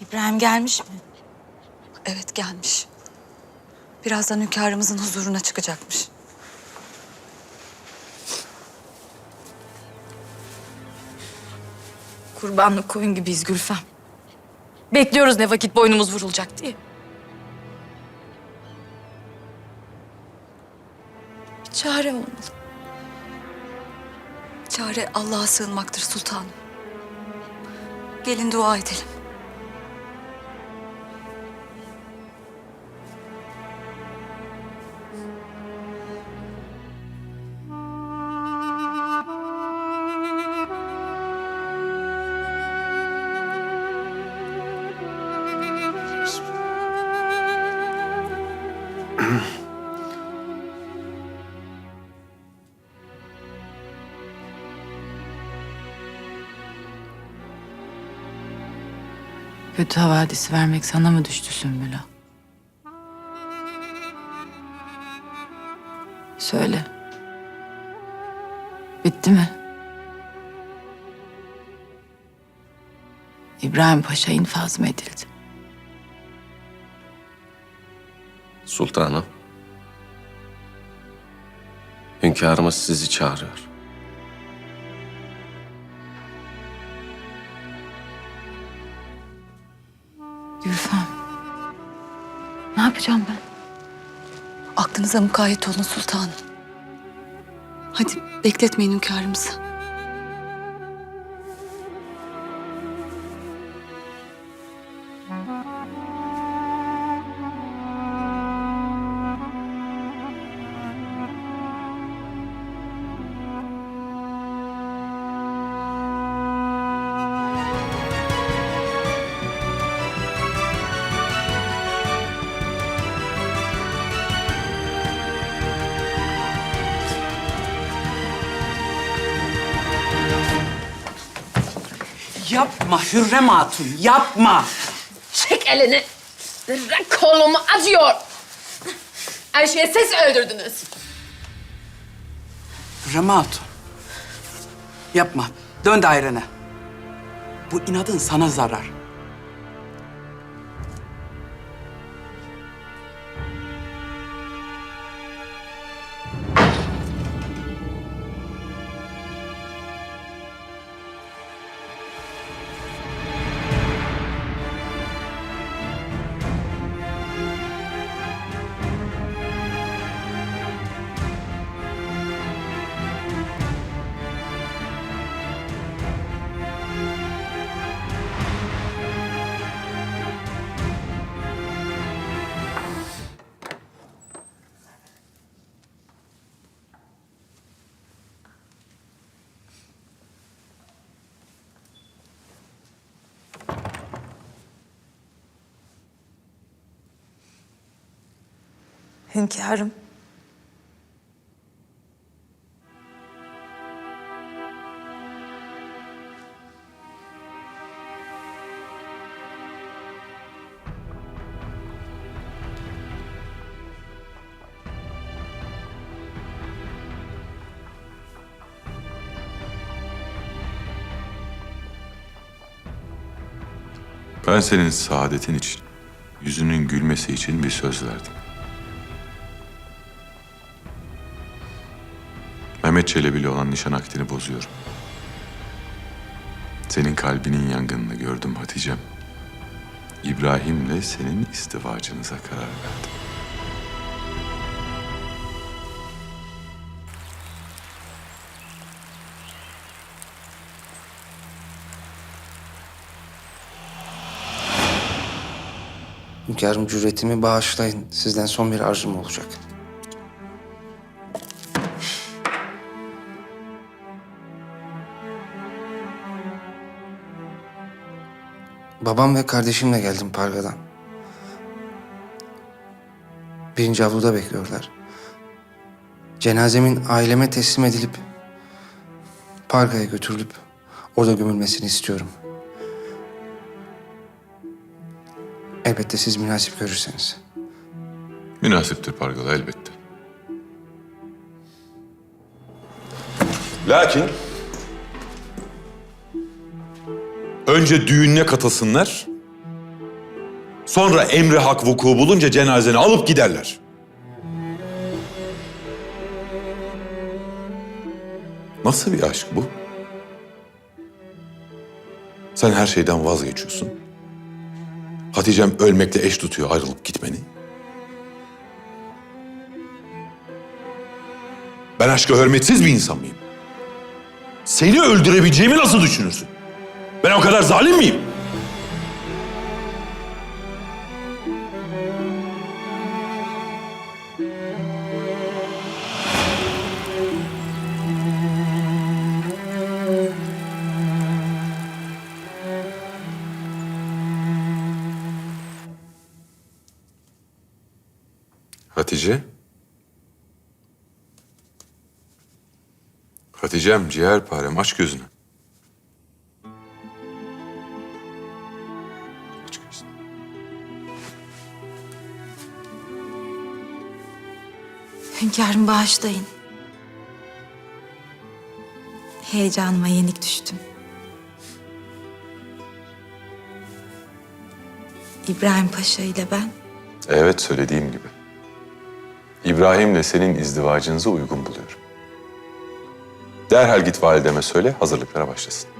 İbrahim gelmiş mi? Evet gelmiş. Birazdan hünkârımızın huzuruna çıkacakmış. Kurbanlık koyun gibiyiz Gülfem. Bekliyoruz ne vakit boynumuz vurulacak diye. Bir çare olmalı. Çare Allah'a sığınmaktır sultanım. Gelin dua edelim. Kötü havadisi vermek sana mı düştü Sümbüla? Söyle. Bitti mi? İbrahim Paşa infaz mı edildi? Sultanım. Hünkârımız sizi çağırıyor. Gülfem. Ne yapacağım ben? Aklınıza mukayyet olun sultanım. Hadi bekletmeyin hünkârımızı. Yapma Hürrem Hatun, yapma. Çek elini. Kolumu acıyor. Her şeye ses öldürdünüz. Hürrem Hatun. Yapma, dön dairene. Bu inadın sana zarar. Hünkârım. Ben senin saadetin için, yüzünün gülmesi için bir söz verdim. Mehmet Çelebi ile olan nişan akdini bozuyorum. Senin kalbinin yangınını gördüm Hatice'm. İbrahim'le senin istivacınıza karar verdim. Hünkârım cüretimi bağışlayın. Sizden son bir arzum olacak. Babam ve kardeşimle geldim Parga'dan. Birinci avluda bekliyorlar. Cenazemin aileme teslim edilip Parga'ya götürülüp orada gömülmesini istiyorum. Elbette siz münasip görürseniz. Münasiptir Pargalı elbette. Lakin önce düğününe katılsınlar, Sonra emri hak vuku bulunca cenazeni alıp giderler. Nasıl bir aşk bu? Sen her şeyden vazgeçiyorsun. Hatice'm ölmekle eş tutuyor ayrılıp gitmeni. Ben aşka hürmetsiz bir insan mıyım? Seni öldürebileceğimi nasıl düşünürsün? Ben o kadar zalim miyim? Hatice? Hatice'm ciğerparem aç gözünü. Hünkârım bağışlayın. Heyecanıma yenik düştüm. İbrahim Paşa ile ben Evet söylediğim gibi. İbrahim'le senin izdivacınızı uygun buluyorum. Derhal git valideme söyle hazırlıklara başlasın.